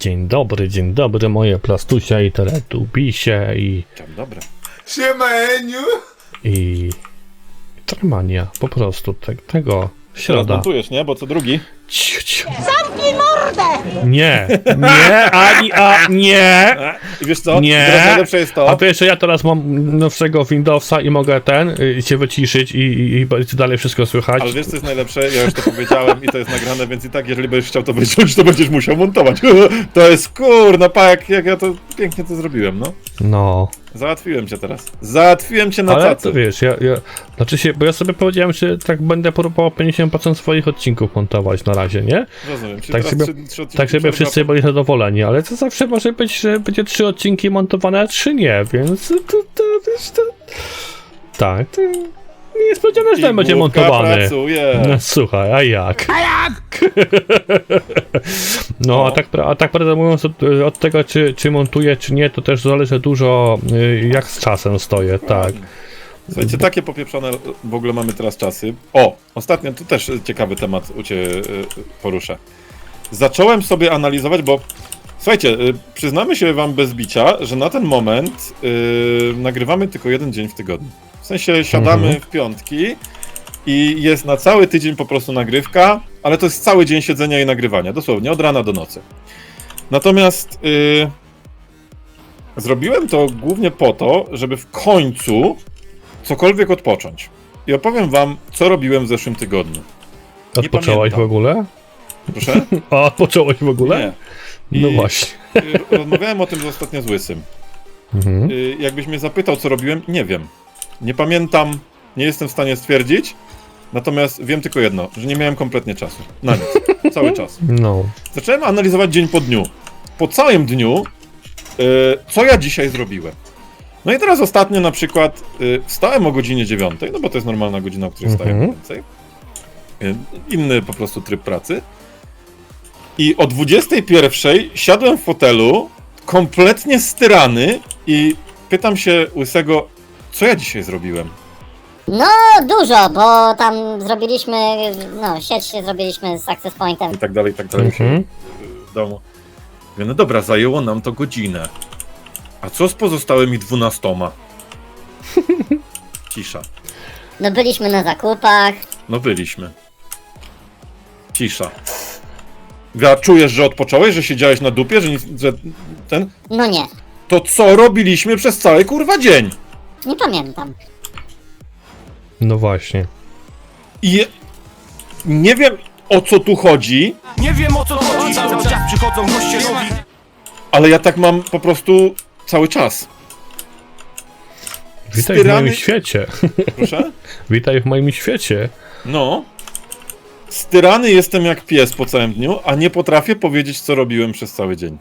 Dzień dobry, dzień dobry, moje plastusia i teletubisie i... Dzień dobry. Siema Eniu! i... Tremania, po prostu, te, tego, Teraz środa. montujesz, nie? Bo co drugi? Ciu, ciu. Zamknij mordę! Nie, nie, ani, a, nie! I wiesz co? Nie. Teraz najlepsze jest to. A to jeszcze ja teraz mam nowszego Windowsa i mogę ten, y, się wyciszyć i, i, i dalej wszystko słychać. Ale wiesz co jest najlepsze? Ja już to powiedziałem i to jest nagrane, więc i tak, jeżeli będziesz chciał to wyciąć, to będziesz musiał montować. To jest kurna, pa, jak, jak ja to pięknie to zrobiłem, no. No, Załatwiłem cię teraz. Załatwiłem cię na ale cacy. to wiesz, ja, ja, znaczy się, bo ja sobie powiedziałem, że tak będę próbował 50% swoich odcinków montować na razie, nie? Rozumiem. Czyli Tak teraz sobie- trzy, trzy odcinki Tak, żeby przerwa. wszyscy byli zadowoleni, ale to zawsze może być, że będzie trzy odcinki montowane, a trzy nie, więc to, to, wiesz, to... Tak, to nie jest powiedziane, że ten będzie montowany. pracuje. No słuchaj, a jak? A jak? no, a tak, a tak prawdę mówiąc, od, od tego, czy, czy montuję, czy nie, to też zależy dużo, y, jak z czasem stoję, tak. Słuchajcie, takie popieprzone w ogóle mamy teraz czasy. O, ostatnio tu też ciekawy temat u Ciebie y, poruszę. Zacząłem sobie analizować, bo słuchajcie, y, przyznamy się Wam bez bicia, że na ten moment y, nagrywamy tylko jeden dzień w tygodniu. W sensie siadamy Mhm. w piątki i jest na cały tydzień po prostu nagrywka, ale to jest cały dzień siedzenia i nagrywania, dosłownie od rana do nocy. Natomiast y, zrobiłem to głównie po to, żeby w końcu cokolwiek odpocząć. I opowiem wam, co robiłem w zeszłym tygodniu. Odpocząłeś w pamiętam. ogóle? Proszę? A odpocząłeś w ogóle? Nie. No I- właśnie. Y, Rozmawiałem o tym z ostatnio z Łysym. Mhm. Y, Jakbyś mnie zapytał, co robiłem, nie wiem. Nie pamiętam, nie jestem w stanie stwierdzić. Natomiast wiem tylko jedno, że nie miałem kompletnie czasu. Na nic. Cały czas. No. Zacząłem analizować dzień po dniu. Po całym dniu, y, co ja dzisiaj zrobiłem. No i teraz ostatnio na przykład wstałem o godzinie 9, no bo to jest normalna godzina, o której mniej więcej. Inny po prostu tryb pracy. I o 21 siadłem w fotelu, kompletnie styrany i pytam się Łysego, co ja dzisiaj zrobiłem? No dużo, bo tam zrobiliśmy, no sieć zrobiliśmy z Access Pointem. I tak dalej, i tak dalej Mhm. się w domu. Mówię, no dobra, zajęło nam to godzinę. A co z pozostałymi dwunastoma? Cisza. No byliśmy na zakupach. No byliśmy. Cisza. Ja czujesz, że odpocząłeś, że siedziałeś na dupie, że, nic, że ten... No nie, To co robiliśmy przez cały kurwa dzień? nie pamiętam. No właśnie. I nie wiem o co tu chodzi, Nie wiem o co chodzi, cały czas przychodzą goście nowi ale ja tak mam po prostu cały czas. Witaj w moim świecie. Proszę? Witaj w moim świecie. No. Styrany jestem jak pies po całym dniu, a nie potrafię powiedzieć, co robiłem przez cały dzień.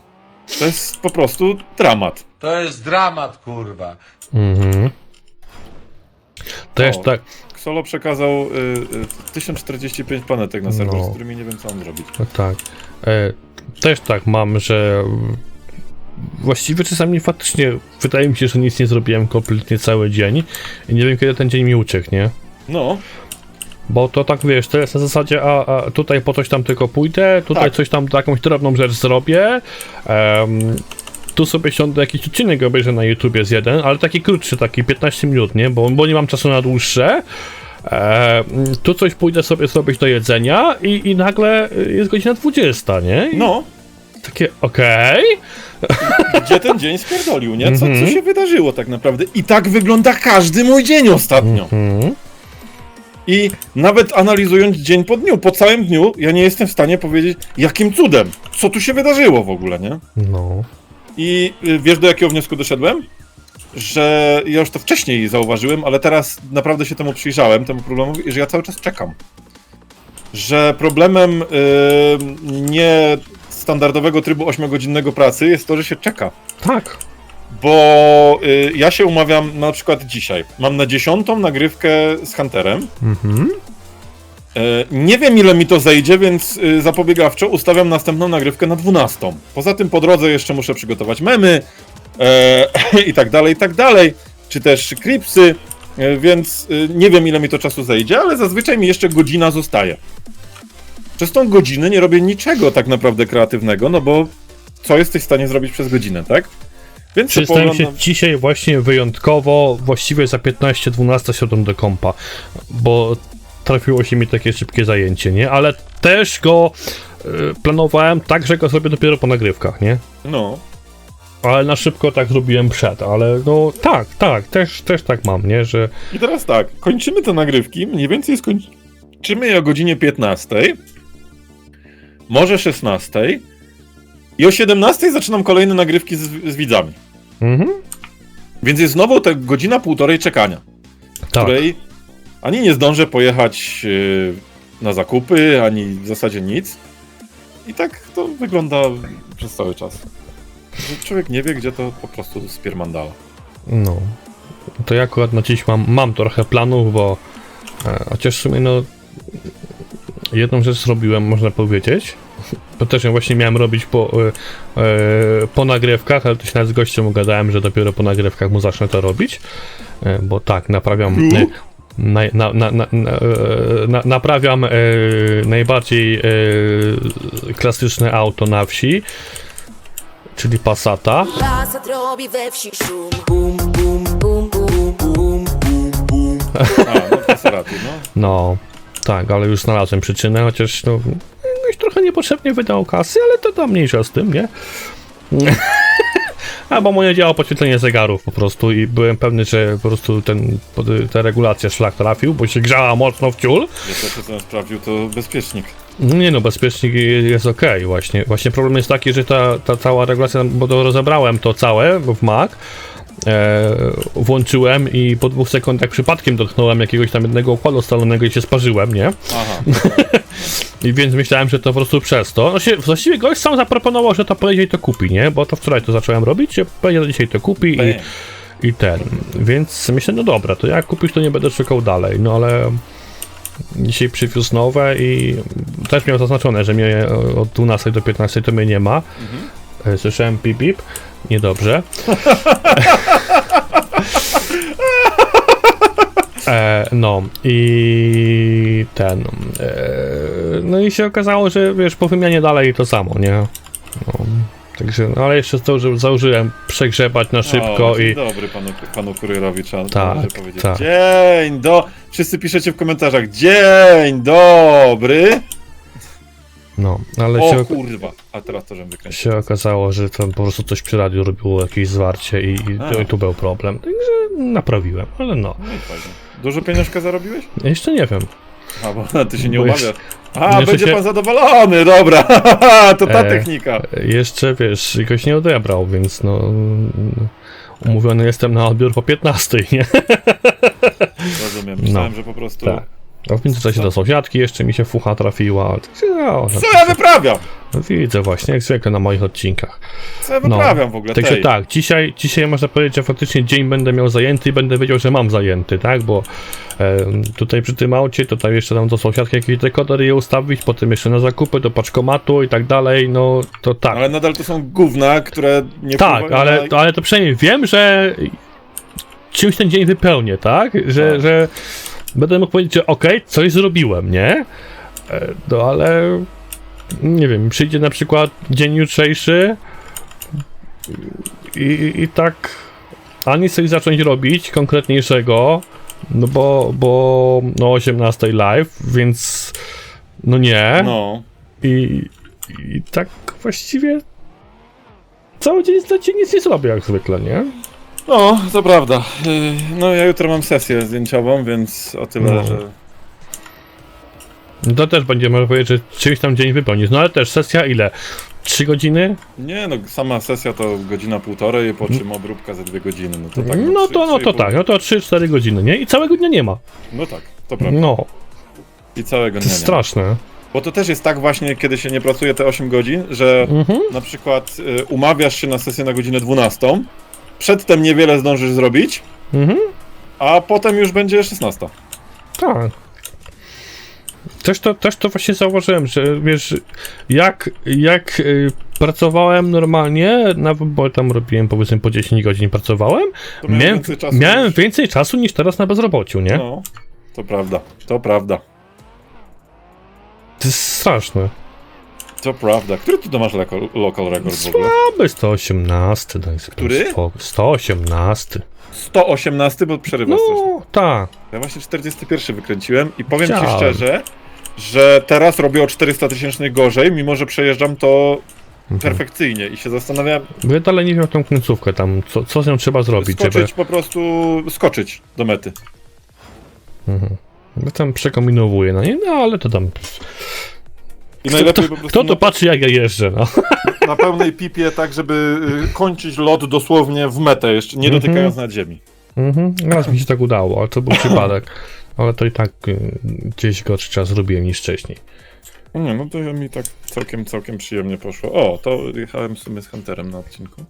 To jest po prostu dramat. To jest dramat, kurwa. Mhm. Też O. tak, Xolo przekazał y, y, 1045 planetek na serwer, No. z którymi nie wiem, co mam zrobić. no tak. E, też tak mam, że mm, właściwie czasami faktycznie wydaje mi się, że nic nie zrobiłem kompletnie cały dzień i nie wiem, kiedy ten dzień mi uciekł, nie? No, Bo to tak wiesz, to jest na zasadzie, a, a tutaj po coś tam tylko pójdę, tutaj Tak. coś tam, jakąś drobną rzecz zrobię. em, tu sobie siądę jakiś odcinek obejrzę na YouTubie z jeden, ale taki krótszy, taki 15 minut, nie? Bo, bo nie mam czasu na dłuższe. Em, tu coś pójdę sobie zrobić do jedzenia i, i nagle jest godzina 20, nie? I no. Takie, okej. Gdzie ten dzień spierdolił, nie? Co, co Mhm. się wydarzyło tak naprawdę? I tak wygląda każdy mój dzień ostatnio. Mhm. I nawet analizując dzień po dniu, po całym dniu, ja nie jestem w stanie powiedzieć, jakim cudem, co tu się wydarzyło w ogóle, nie? No. I y, wiesz, do jakiego wniosku doszedłem? Że ja już to wcześniej zauważyłem, ale teraz naprawdę się temu przyjrzałem, temu problemowi, że ja cały czas czekam. Że problemem y, nie standardowego trybu 8-godzinnego pracy jest to, że się czeka. Tak. Bo y, ja się umawiam na przykład dzisiaj. Mam na dziesiątą nagrywkę z Hunterem. Mhm. E, Nie wiem ile mi to zejdzie, więc y, zapobiegawczo ustawiam następną nagrywkę na 12. Poza tym po drodze jeszcze muszę przygotować memy e, i tak dalej, i tak dalej. Czy też klipsy, e, więc y, nie wiem ile mi to czasu zejdzie, ale zazwyczaj mi jeszcze godzina zostaje. Przez tą godzinę nie robię niczego tak naprawdę kreatywnego, no bo co jesteś w stanie zrobić przez godzinę, tak? Więc Przystałem się dzisiaj właśnie wyjątkowo, właściwie za 15-12 siadłem do kompa, bo trafiło się mi takie szybkie zajęcie, nie? Ale też go y, planowałem tak, że go zrobię dopiero po nagrywkach, nie? No, Ale na szybko tak zrobiłem przed, ale no tak, tak, też, też tak mam, nie? Że i teraz tak, kończymy te nagrywki, mniej więcej skończymy je o godzinie 15, może 16 i o 17 zaczynam kolejne nagrywki z, z widzami. Mhm, Więc jest znowu ta godzina, półtorej czekania, tak. której ani nie zdążę pojechać yy, na zakupy, ani w zasadzie nic. I tak to wygląda przez cały czas. Że Człowiek nie wie, gdzie to po prostu spiermandala. No. To ja akurat na dziś mam, mam trochę planów, bo e, chociaż w sumie no jedną rzecz zrobiłem, można powiedzieć. To też ją właśnie miałem robić po, e, e, po nagrywkach, ale to się nawet z gościem ugadałem, że dopiero po nagrywkach mu zacznę to robić. E, bo tak, naprawiam. E, na, na, na, na, na, na, naprawiam e, najbardziej e, klasyczne auto na wsi, czyli Passata. Lasat robi we wsi szum Bum, bum, bum, bum, bum, bum, bum A, no Passerati, no. No, tak, ale już znalazłem przyczynę, chociaż no, niepotrzebnie wydał kasy, ale to tam mniejsza z tym, nie? A, bo moje działo podświetlenie zegarów po prostu i byłem pewny, że po prostu ten, ta regulacja szlak trafił, bo się grzała mocno w ciul. Ja też co sprawdził, to bezpiecznik. Nie no, bezpiecznik jest ok, właśnie. Właśnie problem jest taki, że ta, ta cała regulacja, bo to rozebrałem to całe w Mac, włączyłem i po dwóch sekundach przypadkiem dotknąłem jakiegoś tam jednego układu stalonego i się sparzyłem, nie? Aha, I więc myślałem, że to po prostu przez to. No się, właściwie gość sam zaproponował, że to pojedzie i to kupi, nie? Bo to wczoraj to zacząłem robić, że pojedzie dzisiaj to kupi i, i ten. Więc myślę, no dobra, to jak kupisz, to nie będę szukał dalej. No ale dzisiaj przywiózł nowe i też miał zaznaczone, że mnie od 12 do 15 to mnie nie ma. E, Słyszałem pip pip. Niedobrze. E, no i ten. E, no i się okazało, że wiesz, po wymianie dalej to samo, nie? No, także, no, ale jeszcze zdąży, założyłem przegrzebać na szybko o, dzień i. dobry panu, panu kurierowi, trzeba Tak, powiedzieć. tak. Dzień do... Wszyscy piszecie w komentarzach, dzień dobry! No, ale O się, kurwa, a teraz to, żebym wykręcił. się okazało, że tam po prostu coś przy radiu robiło jakieś zwarcie i, i, A. i tu był problem. Także naprawiłem, ale no. No i fajnie. Dużo pieniążka zarobiłeś? Jeszcze nie wiem. A, bo ty się nie Bo umawiasz. A, jeszcze będzie się- pan zadowolony, dobra, to ta E, technika. Jeszcze wiesz, jakoś nie odebrał, więc no. Umówiony jestem na odbiór po 15, nie? Rozumiem, myślałem, że po prostu... Tak. A w międzyczasie do sąsiadki jeszcze mi się fucha trafiła. No, Co ja wyprawiam? no, widzę właśnie, jak zwykle na moich odcinkach. Co ja No. wyprawiam w ogóle? Także tej? tak, dzisiaj, dzisiaj można powiedzieć, że faktycznie dzień będę miał zajęty i będę wiedział, że mam zajęty, tak? Bo e, tutaj przy tym aucie, tutaj jeszcze tam do sąsiadki jakiś dekoder je ustawić, potem jeszcze na zakupy, do paczkomatu i tak dalej, no to tak. Ale nadal to są gówna, które nie Tak, ale, na... to, ale to przynajmniej wiem, że czymś ten dzień wypełnię, tak? Że, Tak. że będę mógł powiedzieć, że okej, coś zrobiłem, nie? E, No ale nie wiem, przyjdzie na przykład dzień jutrzejszy i, i tak ani coś zacząć robić konkretniejszego, no bo, bo no 18 live, więc no nie. No. I, I tak właściwie cały dzień dzień nic nie zrobię jak zwykle, nie? No, to prawda. Yy, No, ja jutro mam sesję zdjęciową, więc o tyle, No. że... To też będzie można powiedzieć, że czymś tam dzień wypełnisz. No ale też sesja ile? 3 godziny? Nie, no, sama sesja to godzina, półtorej, po czym obróbka za dwie godziny. No to tak. no trzy- to no trzy i to pół. tak, no to 3-4 godziny, nie? I całego dnia nie ma. No tak, to prawda. No, I całego to dnia jest nie. straszne. Bo to też jest tak właśnie, kiedy się nie pracuje te 8 godzin, że Mhm. na przykład y, umawiasz się na sesję na godzinę 12, przedtem niewiele zdążysz zrobić, Mhm. a potem już będzie 16. Tak. Też to, też to właśnie zauważyłem, że wiesz, jak, jak y, pracowałem normalnie, nawet bo tam robiłem powiedzmy po 10 godzin pracowałem, To miałem miałem, więcej czasu miałem niż- więcej czasu niż teraz na bezrobociu, nie? No, to prawda, to prawda. To jest straszne. To prawda. Który ty to masz local, local record w ogóle? Aby 118, daj sobie Który? spokój. 118. 118, bo przerywa strasznie. No, tak. Ja właśnie 41 wykręciłem i powiem ci Chciałem. szczerze, że teraz robię o 400 tysięcznych gorzej, mimo że przejeżdżam to Mhm. perfekcyjnie i się zastanawiam, Bo ja dalej nie wiem tą końcówkę tam, co, co z nią trzeba zrobić, żeby... skoczyć po prostu, skoczyć do mety. Ja tam przekombinowuję, no nie? No ale to tam... I najlepiej kto, po prostu kto to patrzy jak ja jeżdżę, no? na pełnej pipie, tak żeby y, kończyć lot dosłownie w metę, jeszcze nie Mhm. dotykając nad ziemi. Mhm, raz mi się tak udało, ale to był przypadek. Ale to i tak y, gdzieś gorszy czas zrobiłem niż wcześniej. Nie, no to mi tak całkiem, całkiem przyjemnie poszło. O, to jechałem w sumie z Hunterem na odcinku.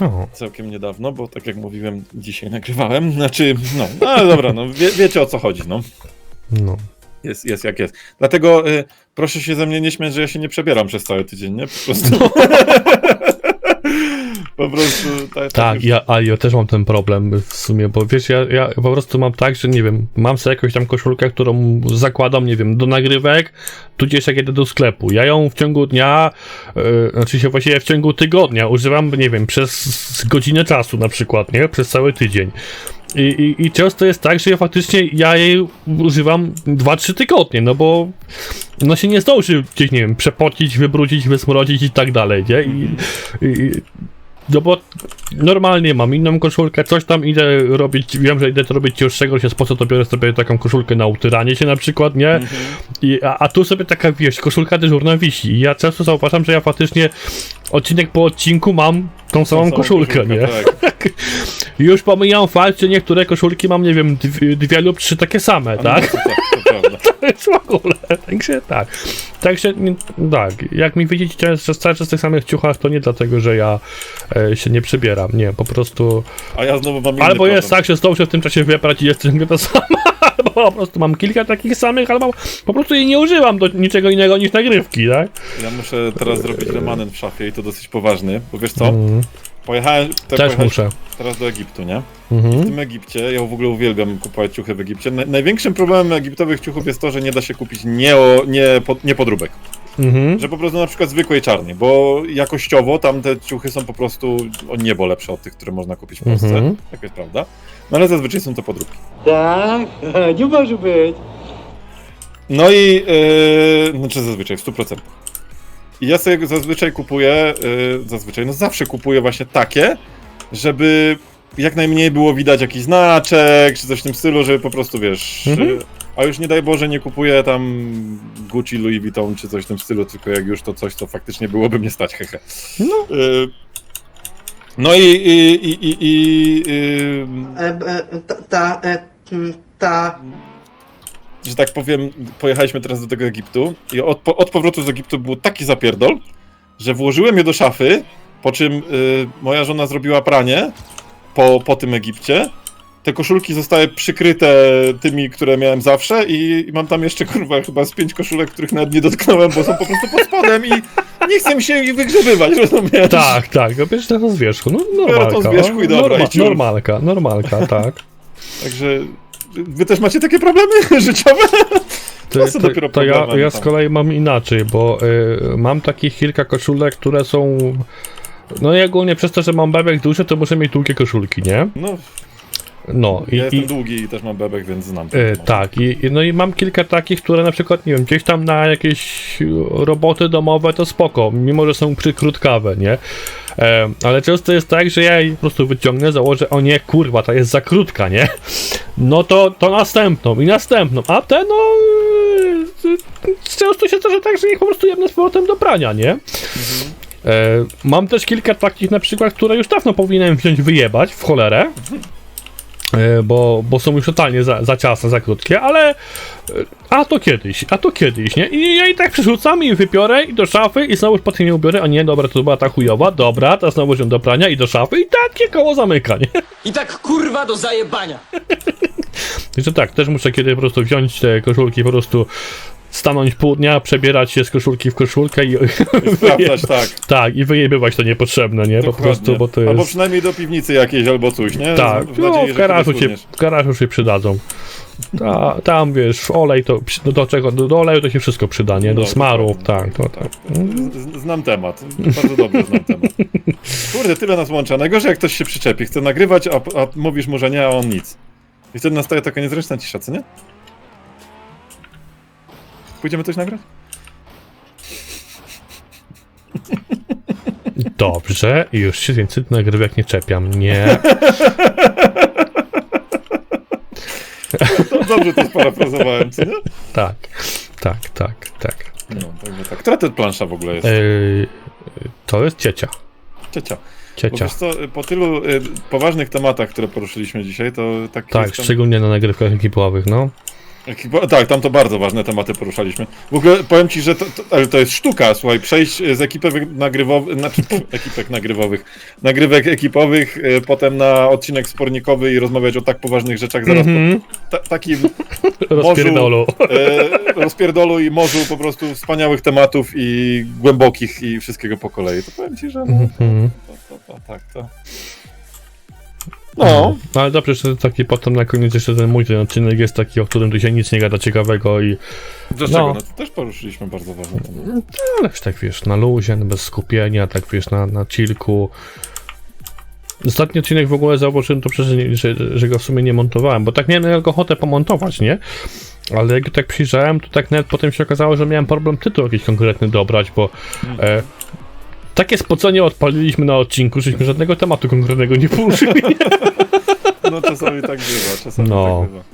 O, Całkiem niedawno, bo tak jak mówiłem, dzisiaj nagrywałem. Znaczy, no, no ale dobra, no wie, wiecie o co chodzi, no. no. Jest, jest jak jest. Dlatego y, proszę się ze mnie nie śmiać, że ja się nie przebieram przez cały tydzień, nie? Po prostu. po prostu. Tak, Tak, ja, a ja też mam ten problem w sumie, bo wiesz, ja, ja po prostu mam tak, że nie wiem, mam sobie jakąś tam koszulkę, którą zakładam, nie wiem, do nagrywek, tudzież jak jedę do sklepu. Ja ją w ciągu dnia, yy, znaczy się właściwie w ciągu tygodnia używam, nie wiem, przez godzinę czasu na przykład, nie? Przez cały tydzień. I, i, I często jest tak, że ja faktycznie ja jej używam 2-3 tygodnie, no bo no się nie zdąży gdzieś, nie wiem, przepocić, wybrudzić, wysmrodzić i tak dalej, nie? I, i, no bo normalnie mam inną koszulkę, coś tam idę robić, wiem, że idę to robić cięższego, się po co to biorę sobie taką koszulkę na utyranie się na przykład, nie? I, a, a tu sobie taka, wiesz, koszulka dyżurna wisi i ja często zauważam, że ja faktycznie odcinek po odcinku mam tą samą, samą koszulkę, nie? Tak. Już pomijam fakt, że niektóre koszulki mam, nie wiem, dwie, dwie lub trzy takie same, tak? No, to, to, to prawda. To jest w ogóle, także tak. Także tak, jak mi widzicie często, cały czas w tych samych ciuchach, to nie dlatego, że ja e, się nie przebieram, nie, po prostu... A ja znowu mam Albo jest problem. tak, że zdążę w tym czasie wybrać i jest ciągle to samo, albo po prostu mam kilka takich samych, albo po prostu jej nie używam do niczego innego niż nagrywki, tak? Ja muszę teraz zrobić remanent w szafie i to dosyć poważny, bo wiesz co? Mhm. Pojechałem, te Też muszę. teraz do Egiptu, nie? W Mhm. tym Egipcie, ja w ogóle uwielbiam kupować ciuchy w Egipcie. Na, największym problemem egiptowych ciuchów jest to, że nie da się kupić nie, o, nie, pod, nie podróbek. Mhm. Że po prostu na przykład zwykłej czarnej, bo jakościowo tam te ciuchy są po prostu o niebo lepsze od tych, które można kupić w Polsce. Mhm. Tak jest prawda. No ale zazwyczaj są to podróbki. Tak, nie może być. No i yy, znaczy zazwyczaj, w 100%. I ja sobie zazwyczaj kupuję, yy, zazwyczaj, no zawsze kupuję właśnie takie, żeby jak najmniej było widać jakiś znaczek, czy coś w tym stylu, żeby po prostu wiesz. Mhm. yy, a już nie daj Boże, nie kupuję tam Gucci, Louis Vuitton czy coś w tym stylu, tylko jak już to coś, co faktycznie byłoby mnie stać, hehe. No. Yy, no i, i, i, i, i yy, E, e, ta, ta, e, ta. że tak powiem, pojechaliśmy teraz do tego Egiptu i od, od powrotu z Egiptu był taki zapierdol, że włożyłem je do szafy, po czym y, moja żona zrobiła pranie po, po tym Egipcie. Te koszulki zostały przykryte tymi, które miałem zawsze i, i mam tam jeszcze, kurwa, chyba z pięć koszulek, których nawet nie dotknąłem, bo są po prostu pod spodem i nie chcę mi się ich wygrzebywać, rozumiesz? Tak, tak, no bierz to z wierzchu, no Biorę to normalka. z wierzchu i dobra, i ciur. normalka, normalka, tak. Także wy też macie takie problemy życiowe? To, to, dopiero to ja, ja z kolei mam inaczej, bo y, mam takich kilka koszulek, które są. No i ogólnie przez to, że mam bebek duży, to muszę mieć długie koszulki, nie? No, No i. ja jestem i długi i też mam bebek, więc znam. temat. tak, i, i- no i mam kilka takich, które na przykład, nie wiem, gdzieś tam na jakieś roboty domowe to spoko, mimo że są przykrótkawe, nie? E, ale często jest tak, że ja jej po prostu wyciągnę, założę, o nie, kurwa, ta jest za krótka, nie? No to, to następną i następną, a te no... y, Często się zdarza tak, że ich po prostu jedne z powrotem do prania, nie? E, mam też kilka takich na przykład, które już dawno powinienem wziąć wyjebać w cholerę. E, Bo, bo są już totalnie za, za ciasne, za krótkie, ale e, a to kiedyś, a to kiedyś, nie? I ja i tak przerzucam i wypiorę i do szafy i znowu potem nie ubiorę, a nie, dobra, to była ta chujowa, dobra, teraz znowu ją do prania i do szafy i takie koło zamyka, nie? I tak kurwa do zajebania. Także tak, też muszę kiedy po prostu wziąć te koszulki, po prostu stanąć pół dnia, przebierać się z koszulki w koszulkę i, Sprawdzać, tak. tak, i wyjebywać to niepotrzebne, nie? Po Dokładnie. prostu, bo to Albo jest... przynajmniej do piwnicy jakiejś albo coś, nie? Tak, W no w garażu, również. w garażu się przydadzą. Ta, tam wiesz, olej to, no do czego, do, do oleju to się wszystko przyda, nie? Do No, dokładnie. tak, to tak. Znam temat. Bardzo dobrze znam temat. Kurde, tyle nas łączy. A Najgorzej jak ktoś się przyczepi. Chce nagrywać, a, a mówisz mu, że nie, a on nic. I wtedy nastaje taka niezręczna cisza, co nie? Pójdziemy coś nagrać? Dobrze, już się więcej do nagrywek nie czepiam, nie. No, dobrze to sparafrazowałem, co nie? Tak, tak, tak, tak. No, także tak. Która to plansza w ogóle jest? Yy, to jest ciecia. Ciecia. Bo Ciecia. wiesz co, po tylu y, poważnych tematach, które poruszyliśmy dzisiaj, to tak Tak, jestem... szczególnie na nagrywkach ekipowych, no. Tak, tam to bardzo ważne tematy poruszaliśmy. W ogóle powiem ci, że to, to, to jest sztuka, słuchaj, przejść z ekipek nagrywowych, znaczy ekipek nagrywowych, nagrywek ekipowych, y, potem na odcinek spornikowy i rozmawiać o tak poważnych rzeczach zaraz Mhm. po ta, takim Rozpierdolu. e, rozpierdolu i morzu po prostu wspaniałych tematów i głębokich i wszystkiego po kolei. To powiem ci, że no, Mhm. to, to, to, tak, to... No, No ale dobrze, że taki potem na koniec jeszcze ten mój ten odcinek jest taki, o którym tu się nic nie gada ciekawego i dlaczego? No. No. to też poruszyliśmy bardzo ważne tematy. ale już tak wiesz, na luzie, bez skupienia, tak wiesz, na, na chillku. Ostatni odcinek w ogóle zauważyłem to przecież, że, że go w sumie nie montowałem, bo tak miałem jak ochotę pomontować, nie? Ale jak tak przyjrzałem, to tak nawet potem się okazało, że miałem problem tytuł jakiś konkretny dobrać, bo e, takie spocenie odpaliliśmy na odcinku, żeśmy żadnego tematu konkretnego nie poruszyli. No czasami tak bywa, czasami No. tak bywa.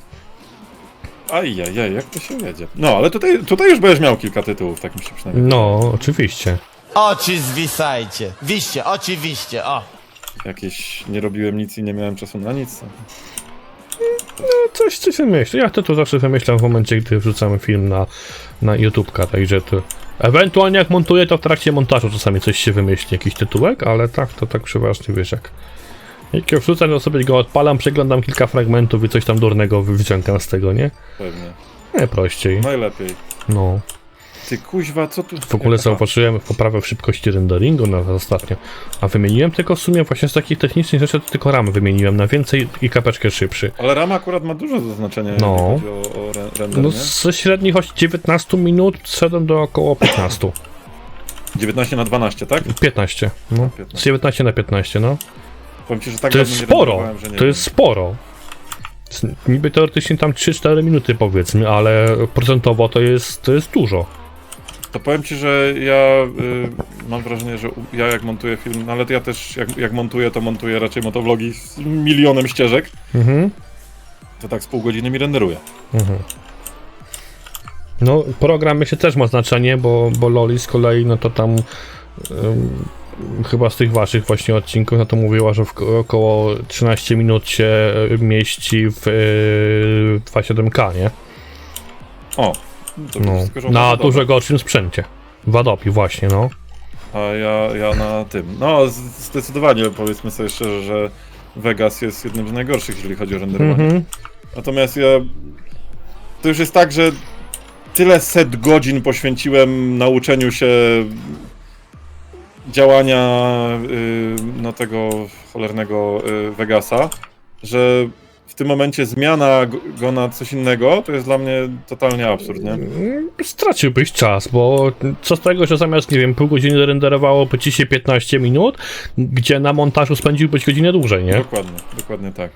Ajajaj, jak to się jedzie. No, ale tutaj, tutaj już będziesz miał kilka tytułów, tak mi się przynajmniej. No, oczywiście. Oczy zwisajcie. Wiście, oczywiście, o. Jakieś nie robiłem nic i nie miałem czasu na nic. Coś, coś wymyślę. Ja to, to zawsze wymyślam w momencie, gdy wrzucamy film na, na YouTube'ka, także to... Ewentualnie jak montuję, to w trakcie montażu czasami coś się wymyśli, jakiś tytułek, ale tak, to tak przeważnie, wiesz, jak... Jak ja wrzucam, to sobie go odpalam, przeglądam kilka fragmentów i coś tam durnego wyciągam z tego, nie? Pewnie. Nie, prościej. Najlepiej. No. Ty kuźwa, co tu... W ogóle zauważyłem poprawę w szybkości renderingu na ostatnio. A wymieniłem tylko w sumie właśnie z takich technicznych rzeczy, to tylko RAM wymieniłem na więcej i kapeczkę szybszy. Ale RAM akurat ma dużo do znaczenia, No. chodzi o, o re- render, No nie? ze średnich od 19 minut szedłem do około 15. 19 na 12, tak? 15, no. Z 19 na 15, no. Powiem ci, że tak To jest sporo, to wiem. jest sporo. Niby teoretycznie tam 3-4 minuty powiedzmy, ale procentowo to jest, to jest dużo. To powiem ci, że ja y, mam wrażenie, że u- ja jak montuję film, no ale ja też jak, jak montuję, to montuję raczej motovlogi z milionem ścieżek, Mhm. to tak z pół godziny mi renderuje. mhm. No, program myślę też ma znaczenie, bo, bo Loli z kolei, no to tam chyba z tych waszych właśnie odcinków, no to mówiła, że w ko- około 13 minut się y, mieści w y, 2.7K, nie? O, to No, wszystko, że na dużo gorszym sprzęcie. W Adobe właśnie, no. A ja, ja na tym. No, zdecydowanie powiedzmy sobie szczerze, że Vegas jest jednym z najgorszych, jeżeli chodzi o renderowanie. Mhm. Natomiast ja. To już jest tak, że tyle set godzin poświęciłem nauczeniu się działania y, no tego cholernego y, Vegasa, że w tym momencie zmiana go- na coś innego to jest dla mnie totalnie absurd, nie? Mm, Straciłbyś czas, bo co z tego, że zamiast, nie wiem, pół godziny renderowałoby ci się 15 minut, gdzie na montażu spędziłbyś godzinę dłużej, nie? Dokładnie, dokładnie tak.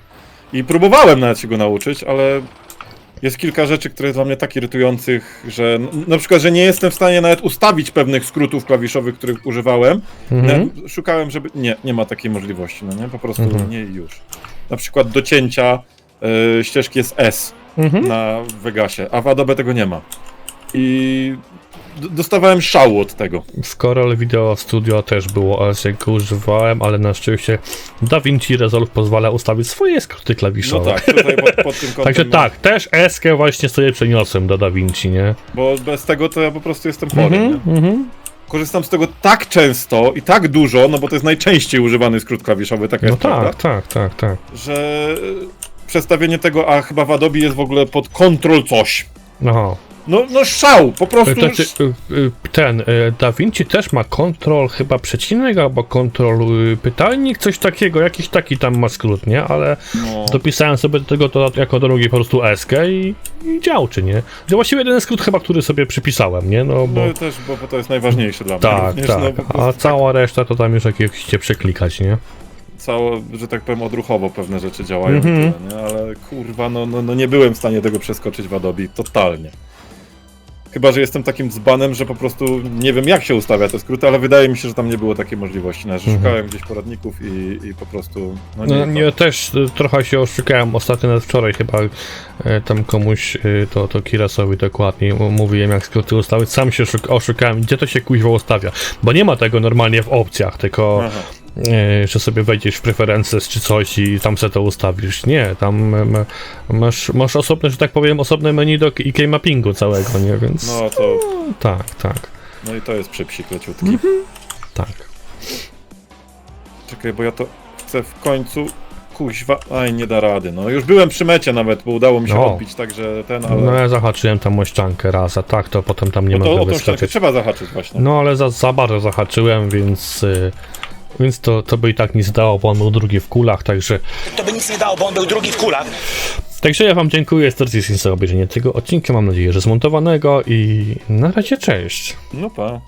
I próbowałem nawet się go nauczyć, ale jest kilka rzeczy, które jest dla mnie tak irytujących, że na przykład, że nie jestem w stanie nawet ustawić pewnych skrótów klawiszowych, których używałem. Mhm. Szukałem, żeby... Nie, nie ma takiej możliwości, no nie? Po prostu Mhm. nie i już. Na przykład do cięcia y, ścieżki jest S Mhm. na Vegasie, a w Adobe tego nie ma. I dostawałem szału od tego. W Corel Video Studio też było OS, jak go używałem, ale na szczęście DaVinci Resolve pozwala ustawić swoje skróty No klawiszowe. tak, tutaj pod, pod tym kątem... Także tak, też Eskę właśnie sobie przeniosłem do DaVinci, nie? Bo bez tego to ja po prostu jestem chory, Mhm, nie? mhm. Korzystam z tego tak często i tak dużo, no bo to jest najczęściej używany skrót klawiszowy, taka No jest prawda, tak, tak, tak, tak. że przestawienie tego, a chyba w Adobe jest w ogóle pod Ctrl coś. Aha. No, no szał, po prostu. To y, y, ten, y, Da Vinci też ma kontrol chyba przecinek albo kontrol pytajnik, coś takiego, jakiś taki tam ma skrót, nie? Ale No. dopisałem sobie do tego to jako drugi po prostu eskę i, i dział, czy nie? To właściwie jeden skrót chyba, który sobie przypisałem, nie? No bo... No też, bo, to jest najważniejsze dla mnie. Tak, tak. No, A cała reszta to tam już jakieś się przeklikać, nie? cało, że tak powiem, odruchowo pewne rzeczy działają, i Mhm. tyle, nie? ale kurwa, no, no, no nie byłem w stanie tego przeskoczyć w Adobe, totalnie. Chyba, że jestem takim dzbanem, że po prostu nie wiem jak się ustawia te skróty, ale wydaje mi się, że tam nie było takiej możliwości. No, że Mhm. szukałem gdzieś poradników i, i po prostu. No nie, No, też y, trochę się oszukałem ostatnio, nawet wczoraj chyba e, tam komuś, y, to, to Kirasowi dokładnie mówiłem jak skróty ustawić, sam się oszuk- oszukałem, gdzie to się kuźwa ustawia, bo nie ma tego normalnie w opcjach, tylko Aha. E, że sobie wejdziesz w preferences czy coś i tam se to ustawisz, nie, tam masz, masz osobne, że tak powiem, osobne menu do i mappingu całego, nie, więc No to. tak, tak, No i to jest przepsik leciutki. Mhm. tak. Czekaj, bo ja to chcę w końcu. Kuźwa, aj nie da rady. No już byłem przy mecie nawet, bo udało mi się No. odbić, także ten, ale. No ja zahaczyłem tam o ściankę raz, a tak to potem tam nie no to mogę o tą trzeba zahaczyć właśnie. No ale za, za bardzo zahaczyłem, więc. y, Więc to, to by i tak nic dało, bo on był drugi w kulach, także. To by nic nie dało, bo on był drugi w kulach. Także ja wam dziękuję serdecznie za obejrzenie tego odcinka. Mam nadzieję, że zmontowanego i na razie cześć. No pa.